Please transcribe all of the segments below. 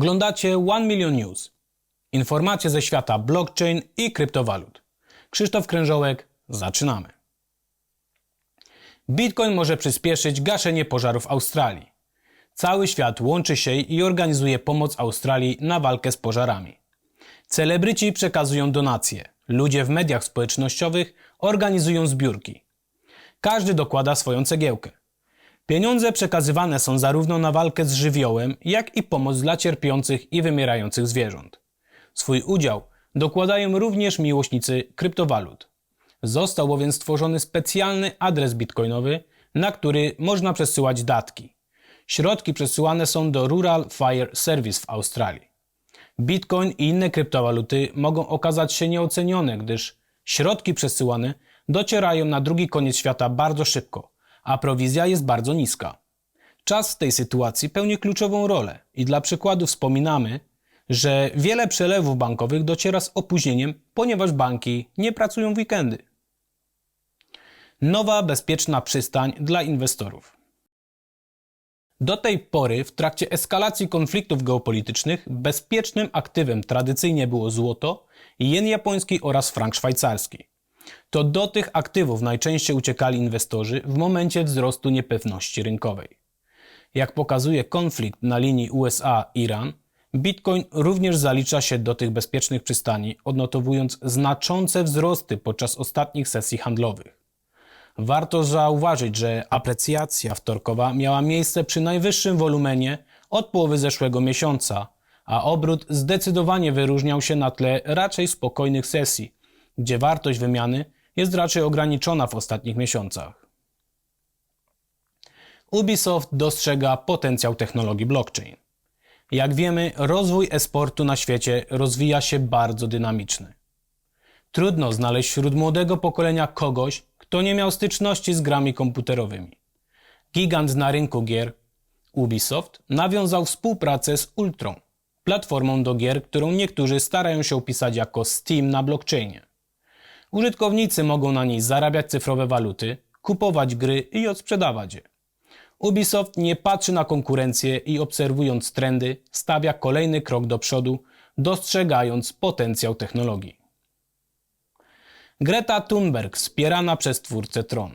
Oglądacie One Million News. Informacje ze świata blockchain i kryptowalut. Krzysztof Krężołek, zaczynamy. Bitcoin może przyspieszyć gaszenie pożarów Australii. Cały świat łączy się i organizuje pomoc Australii na walkę z pożarami. Celebryci przekazują donacje, ludzie w mediach społecznościowych organizują zbiórki. Każdy dokłada swoją cegiełkę. Pieniądze przekazywane są zarówno na walkę z żywiołem, jak i pomoc dla cierpiących i wymierających zwierząt. Swój udział dokładają również miłośnicy kryptowalut. Został bowiem stworzony specjalny adres bitcoinowy, na który można przesyłać datki. Środki przesyłane są do Rural Fire Service w Australii. Bitcoin i inne kryptowaluty mogą okazać się nieocenione, gdyż środki przesyłane docierają na drugi koniec świata bardzo szybko, a prowizja jest bardzo niska. Czas w tej sytuacji pełni kluczową rolę i dla przykładu wspominamy, że wiele przelewów bankowych dociera z opóźnieniem, ponieważ banki nie pracują w weekendy. Nowa bezpieczna przystań dla inwestorów. Do tej pory, w trakcie eskalacji konfliktów geopolitycznych, bezpiecznym aktywem tradycyjnie było złoto, jen japoński oraz frank szwajcarski. To do tych aktywów najczęściej uciekali inwestorzy w momencie wzrostu niepewności rynkowej. Jak pokazuje konflikt na linii USA-Iran, Bitcoin również zalicza się do tych bezpiecznych przystani, odnotowując znaczące wzrosty podczas ostatnich sesji handlowych. Warto zauważyć, że aprecjacja wtorkowa miała miejsce przy najwyższym wolumenie od połowy zeszłego miesiąca, a obrót zdecydowanie wyróżniał się na tle raczej spokojnych sesji, gdzie wartość wymiany jest raczej ograniczona w ostatnich miesiącach. Ubisoft dostrzega potencjał technologii blockchain. Jak wiemy, rozwój e-sportu na świecie rozwija się bardzo dynamicznie. Trudno znaleźć wśród młodego pokolenia kogoś, kto nie miał styczności z grami komputerowymi. Gigant na rynku gier Ubisoft nawiązał współpracę z Ultron, platformą do gier, którą niektórzy starają się opisać jako Steam na blockchainie. Użytkownicy mogą na niej zarabiać cyfrowe waluty, kupować gry i odsprzedawać je. Ubisoft nie patrzy na konkurencję i obserwując trendy, stawia kolejny krok do przodu, dostrzegając potencjał technologii. Greta Thunberg wspierana przez twórcę Tron.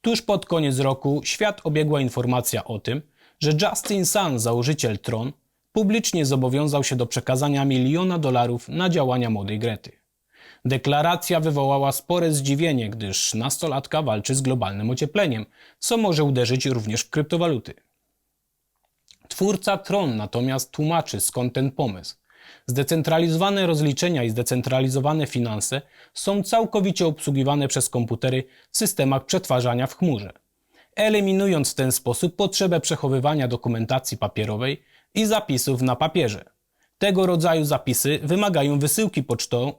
Tuż pod koniec roku świat obiegła informacja o tym, że Justin Sun, założyciel Tron, publicznie zobowiązał się do przekazania miliona dolarów na działania młodej Grety. Deklaracja wywołała spore zdziwienie, gdyż nastolatka walczy z globalnym ociepleniem, co może uderzyć również w kryptowaluty. Twórca Tron natomiast tłumaczy skąd ten pomysł. Zdecentralizowane rozliczenia i zdecentralizowane finanse są całkowicie obsługiwane przez komputery w systemach przetwarzania w chmurze, eliminując w ten sposób potrzebę przechowywania dokumentacji papierowej i zapisów na papierze. Tego rodzaju zapisy wymagają wysyłki pocztą,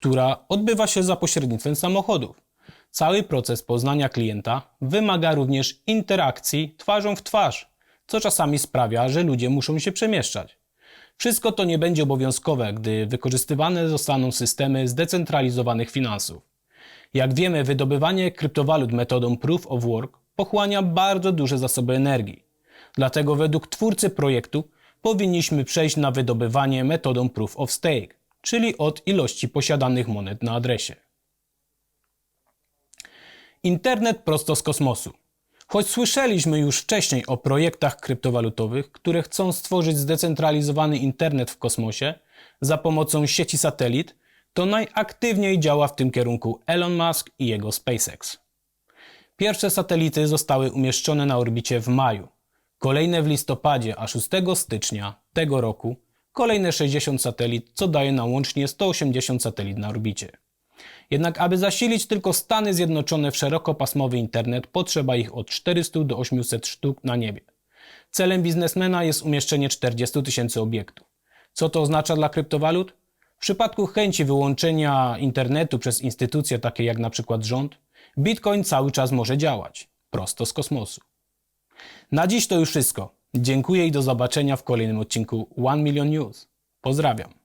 która odbywa się za pośrednictwem samochodów. Cały proces poznania klienta wymaga również interakcji twarzą w twarz, co czasami sprawia, że ludzie muszą się przemieszczać. Wszystko to nie będzie obowiązkowe, gdy wykorzystywane zostaną systemy zdecentralizowanych finansów. Jak wiemy, wydobywanie kryptowalut metodą Proof of Work pochłania bardzo duże zasoby energii. Dlatego według twórcy projektu powinniśmy przejść na wydobywanie metodą Proof of Stake, czyli od ilości posiadanych monet na adresie. Internet prosto z kosmosu. Choć słyszeliśmy już wcześniej o projektach kryptowalutowych, które chcą stworzyć zdecentralizowany internet w kosmosie za pomocą sieci satelit, to najaktywniej działa w tym kierunku Elon Musk i jego SpaceX. Pierwsze satelity zostały umieszczone na orbicie w maju, kolejne w listopadzie, a 6 stycznia tego roku kolejne 60 satelit, co daje nam łącznie 180 satelit na orbicie. Jednak aby zasilić tylko Stany Zjednoczone w szerokopasmowy internet, potrzeba ich od 400 do 800 sztuk na niebie. Celem biznesmena jest umieszczenie 40 tysięcy obiektów. Co to oznacza dla kryptowalut? W przypadku chęci wyłączenia internetu przez instytucje takie jak przykład rząd, Bitcoin cały czas może działać, prosto z kosmosu. Na dziś to już wszystko. Dziękuję i do zobaczenia w kolejnym odcinku One Million News. Pozdrawiam.